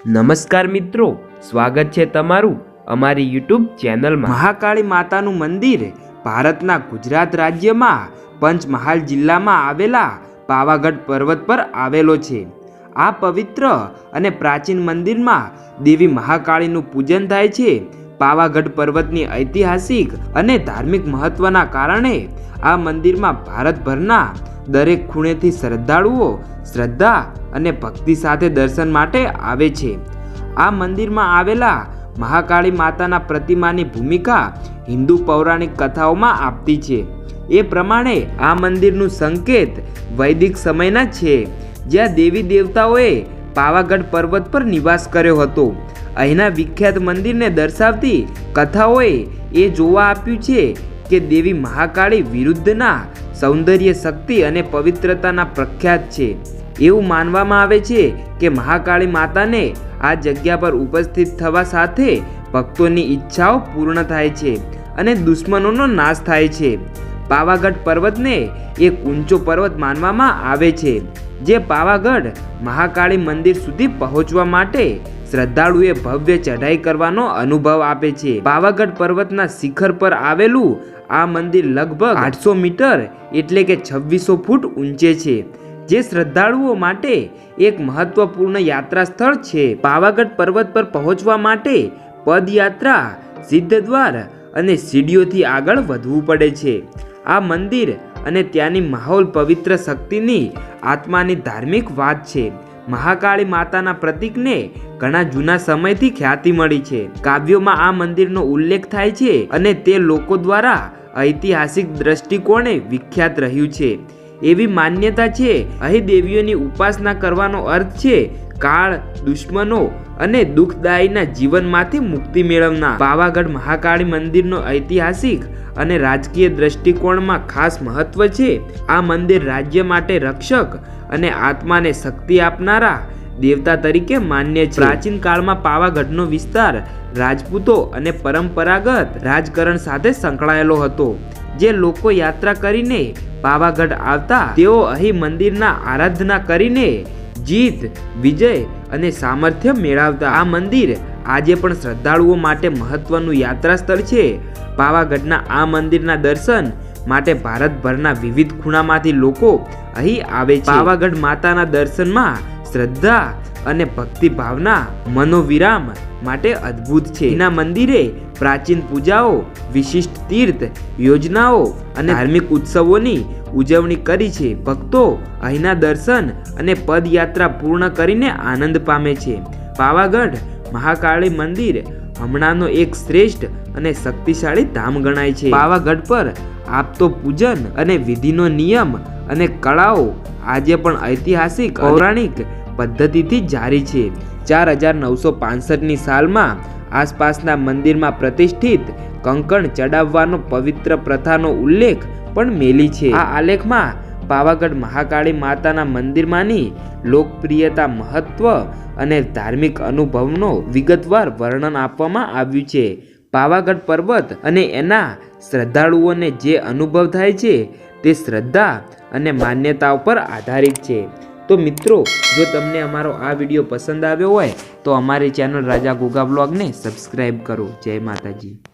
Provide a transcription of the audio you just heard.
નમસ્કાર મિત્રો, સ્વાગત છે તમારું અમારી યુટ્યુબ ચેનલમાં. મહાકાળી માતાનું મંદિર ભારતના ગુજરાત રાજ્યમાં પંચમહાલ જિલ્લામાં આવેલા પાવાગઢ પર્વત પર આવેલો છે. આ પવિત્ર અને પ્રાચીન મંદિરમાં દેવી મહાકાળીનું પૂજન થાય છે. પાવાગઢ પર્વતની ઐતિહાસિક અને ધાર્મિક મહત્વના કારણે આ મંદિરમાં ભારતભરના દરેક ખૂણેથી શ્રદ્ધાળુઓ શ્રદ્ધા અને ભક્તિ સાથે દર્શન માટે આવે છે. આ મંદિરમાં આવેલા મહાકાળી માતાના પ્રતિમાની ભૂમિકા હિન્દુ પૌરાણિક કથાઓમાં આપતી છે. એ પ્રમાણે આ મંદિરનું સંકેત વૈદિક સમયના છે. જ્યાં દેવી દેવતાઓએ પાવાગઢ પર્વત પર નિવાસ કર્યો હતો. અહીંના વિખ્યાત મંદિરને દર્શાવતી કથાઓએ એ જોવા આપ્યું છે કે દેવી મહાકાળી વિરુદ્ધના સૌંદર્ય શક્તિ અને પવિત્રતાના પ્રખ્યાત છે. એવું માનવામાં આવે છે કે મહાકાળી માતાને આ જગ્યા પર ઉપસ્થિત થવા સાથે ભક્તોની ઈચ્છાઓ પૂર્ણ થાય છે અને દુશ્મનોનો નાશ થાય છે. પાવાગઢ પર્વતને એક ઊંચો પર્વત માનવામાં આવે છે. જે પાવાગઢ મહાકાળી મંદિર સુધી પહોંચવા માટે શ્રદ્ધાળુએ ભવ્ય ચઢાઈ કરવાનો અનુભવ આપે છે. પાવાગઢ પર્વતના શિખર પર આવેલું આ મંદિર લગભગ આઠસો મીટર એટલે કે છવ્વીસો ફૂટ ઊંચે છે, જે શ્રદ્ધાળુઓ માટે એક મહત્વપૂર્ણ યાત્રા સ્થળ છે. પાવાગઢ પર્વત પર પહોંચવા માટે પદયાત્રા, સિદ્ધદ્વાર અને સીડીઓથી આગળ વધવું પડે છે. આ મંદિર અને ત્યાંની માહોલ પવિત્ર શક્તિની આત્માની ધાર્મિક વાત છે. મહાકાળી માતાના પ્રતીકને ઘણા જૂના સમયથી ખ્યાતિ મળી છે. કાવ્યોમાં આ મંદિરનો ઉલ્લેખ થાય છે અને તે લોકો દ્વારા ઐતિહાસિક દ્રષ્ટિકોણે વિખ્યાત રહ્યું છે. એવી માન્યતા છે, અહીં દેવીઓની ઉપાસના કરવાનો અર્થ છે કાળ, દુશ્મનો અને દુઃખદાયીના જીવનમાંથી મુક્તિ મેળવનાર. પાવાગઢ મહાકાળી મંદિરનો ઐતિહાસિક અને રાજકીય દ્રષ્ટિકોણમાં ખાસ મહત્વ છે. આ મંદિર રાજ્ય માટે રક્ષક અને આત્માને શક્તિ આપનારા દેવતા તરીકે માન્ય છે. પ્રાચીન કાળમાં પાવાગઢનો વિસ્તાર રાજપૂતો અને પરંપરાગત રાજકારણ સાથે સંકળાયેલો હતો, જે લોકો યાત્રા કરીને પાવાગઢ આવતા તેઓ અહીં મંદિરના આરાધના કરીને જીત, વિજય અને સામર્થ્ય મેળવતા આ મંદિર આજે પણ શ્રદ્ધાળુઓ માટે મહત્વનું યાત્રા સ્થળ છે. પાવાગઢના આ મંદિરના દર્શન માટે ભારતભરના વિવિધ ખૂણામાંથી લોકો અહીં આવે છે. પાવાગઢ માતાના દર્શનમાં શ્રદ્ધા અને ભક્તિ ભાવના મનોવિરામ માટે અદ્ભુત છે. એના મંદિરે પ્રાચીન પૂજાઓ, વિશિષ્ટ તીર્થ, યોજનાઓ અને ધાર્મિક ઉત્સવોની ઉજવણી કરી છે. ભક્તો અહીંના દર્શન અને પદયાત્રા પૂર્ણ કરીને આનંદ પામે છે. પાવાગઢ મહાકાળી મંદિર હમણાંનો એક શ્રેષ્ઠ અને શક્તિશાળી ધામ ગણાય છે. પાવાગઢ પર આપતો પૂજન અને વિધિનો નિયમ અને કળાઓ આજે પણ ઐતિહાસિક, પૌરાણિક પદ્ધતિથી જારી છે. ચાર હજાર નવસો પાસઠની સાલમાં આસપાસના મંદિરમાં પ્રતિષ્ઠિત કંકણ ચડાવવાનો પવિત્ર પ્રથાનો ઉલ્લેખ પણ મેલી છે. આ આલેખમાં પાવાગઢ મહાકાળી માતાના મંદિરમાંની લોકપ્રિયતા, મહત્વ અને ધાર્મિક અનુભવનો વિગતવાર વર્ણન આપવામાં આવ્યું છે. પાવાગઢ પર્વત અને એના શ્રદ્ધાળુઓને જે અનુભવ થાય છે તે શ્રદ્ધા અને માન્યતાઓ પર આધારિત છે. તો મિત્રો, જો તમને અમારો આ વીડિયો પસંદ આવ્યો હોય, તો અમારી ચેનલ રાજા ગોગા બ્લોગને સબસ્ક્રાઈબ કરો. જય માતાજી.